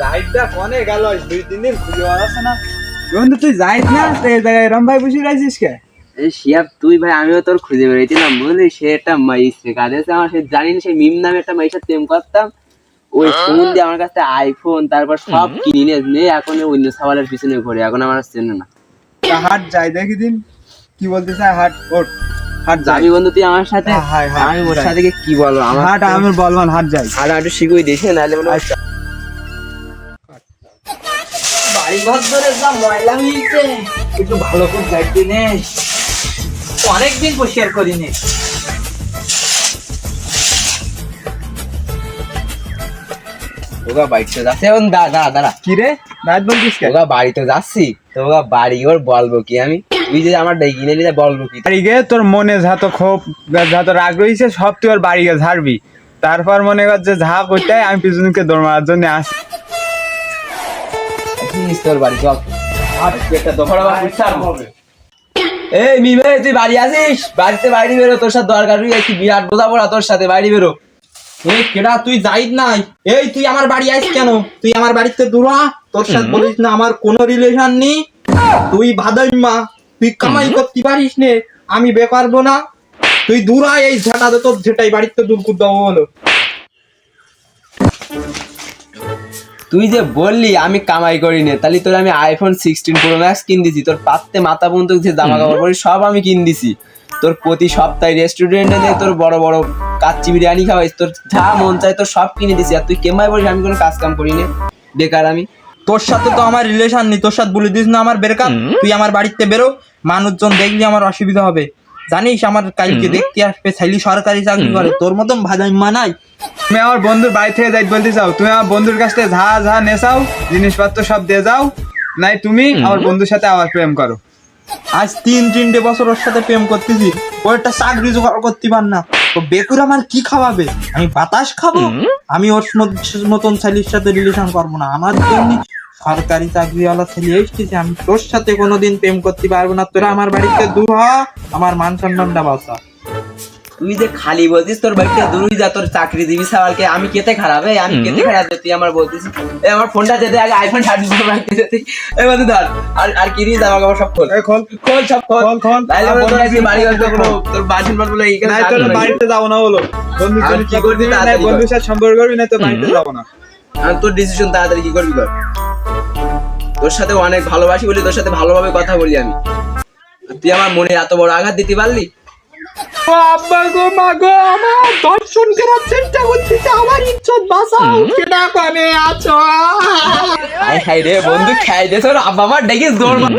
যাইটা কনে গেল দুই তিন দিন খুঁজে পাওয়া না। বন্ধু তুই যাইস না? এই জায়গায় এরম ভাই বসে রাখিস কে? শিয়াব তুই ভাই আমিও তোর খুঁজে বেরিয়েছিলাম বুঝলি? সে একটা মাইস কাঁদেছে আমার সে জানি সে মিম নামে একটা মাইসের প্রেম করতাম। ওই ফোন দিয়ে আমার কাছে আইফোন তারপর সব কিনে নিয়ে নে এখন অন্য সাবালের পিছনে ঘুরে এখন আমার চেনে না। হাট যাই দেখি দিন কি বলতে চাই হাট ওঠ হাট যাই। যাবি বন্ধু তুই আমার সাথে হ্যাঁ, হ্যাঁ, হ্যাঁ, আমি ওর যাই। সাথে কি বলব আমার হাট আমার বলবান হাট যাই। আর একটু শিখুই দিস নাহলে মনে হয় আচ্ছা। বাড়ি ঘর ধরে যা ময়লা হয়েছে একটু ভালো করে যাইতে নে। অনেকদিন পরিষ্কার করিনি। ওগা বাড়িতে যাচ্ছে। এখন দাঁড়া দাঁড়া দাঁড়া। কি রে? রাত বলছিস ওগা বাড়িতে যাচ্ছি। তো ওগা বাড়ি ওর বলব কি আমি? তুই যে আমার ডেকে নিলে বলব কি? বাড়ি গিয়ে তোর মনে যত ক্ষোভ যত রাগ রয়েছে সব তুই ওর বাড়ি গিয়ে ঝাড়বি। তারপর মনে কর যে যা করতে আমি পিছনকে দৌড় মারার জন্য আসি জিনিস তোর বাড়ি চল একটা দফাড়া হবে। এই মিমে তুই বাড়ি আসিস? বাড়িতে বাইরে বেরো তোর সাথে দরকার একটি বিরাট বোঝাপড়া তোর সাথে বাইরে বেরো। এই কেডা তুই যাইত নাই? এই তুই আমার বাড়ি আইস কেন? তুই আমার বাড়িতে দূর। তোর সাথে বলিস না আমার কোনো রিলেশন নেই। তুই ভাদাই মা তুই কামাই করতে পারিস নে আমি বে পারব না। তুই দূর এই ঝাঁটা তোর ঝেটাই বাড়িতে দূর করে দেবো বলো। তুই যে বললি আমি কামাই করি নে তাহলে তোর আমি আইফোন সিক্সটিন প্রো ম্যাক্স কিন দিছি তোর পাত্তে মাথা পর্যন্ত যে জামা কাপড় পরি সব আমি কিন দিছি। তোর প্রতি সপ্তাহে রেস্টুরেন্টে নিয়ে তোর বড় বড় কাচ্চি বিরিয়ানি খাওয়াইস তোর যা মন চাই তোর সব কিনে দিছি আর তুই কেমাই বলিস আমি কোনো কাজ কাম করি নে বেকার আমি। তোর সাথে তো আমার রিলেশন নেই তোর সাথে বলে দিস না আমার বেরকাপ তুই আমার বাড়িতে বেরো মানুষজন দেখলি আমার অসুবিধা হবে। জানিস আমার কালকে দেখতে আসবে ছেলে সরকারি চাকরি করে তোর মতন ভাজাই মানাই তুমি আমার বন্ধুর বাড়ি থেকে যাই বলতে চাও তুমি আমার বন্ধুর কাছ থেকে ঝা ঝা নেশাও জিনিসপত্র সব দিয়ে যাও নাই তুমি আমার বন্ধুর সাথে আবার প্রেম করো। আজ তিন তিনটে বছর ওর সাথে প্রেম করতেছি ও একটা চাকরি জোগাড় করতে পার না। তো বেকুর আমার কি খাওয়াবে? আমি বাতাস খাব? আমি ওর মত- মতন ছেলের সাথে রিলেশন করব না। আমার জন্য সরকারি চাকরিওয়ালা ছেলে এসেছে আমি তোর সাথে কোনোদিন প্রেম করতে পারব না। তোরা আমার বাড়িতে দূর হ আমার মান সম্মানটা বাঁচা তুই যে খালি বলছিস তোর বাড়িতে দূরই যা তোর চাকরি দিবি সাওয়ালকে আমি কেতে খারাপ? এই আমি কেতে খারাপ রে, তুই আমার বলতিস এই আমার ফোনটা যেতে আগে আইফোন থার্টি ফোর রাখতে যেতে। এই বন্ধু ধর। আর আর কি রিজ আমার কাপড় সব খোল? খোল। খোল সব খোল। খোল, খোল। আমার বলে তোর আজকে বাড়ি আসবে কোনো তোর বাসন বার বলে এইখানে নাই তোর বাড়িতে যাব না বলো। আর জন্য কি করবি তাড়াতাড়ি বন্ধুর সাথে সম্পর্ক করবি? না তোর বাড়িতে যাব না। আর তোর ডিসিশন তাড়াতাড়ি কি করবি কর তোর সাথে অনেক ভালোবাসি বলি তোর সাথে ভালোভাবে কথা বলি আমি। তুই আমার মনে এত বড় আঘাত দিতে পারলি? আব্বা গো মা গো আমার দর্শন করার চেষ্টা করতেছে আমার ইজ্জত বাঁচাও কেনা কানে আছো। হাই হাই রে বন্ধু খাই দে তোর আব্বা মা ডেকে মার।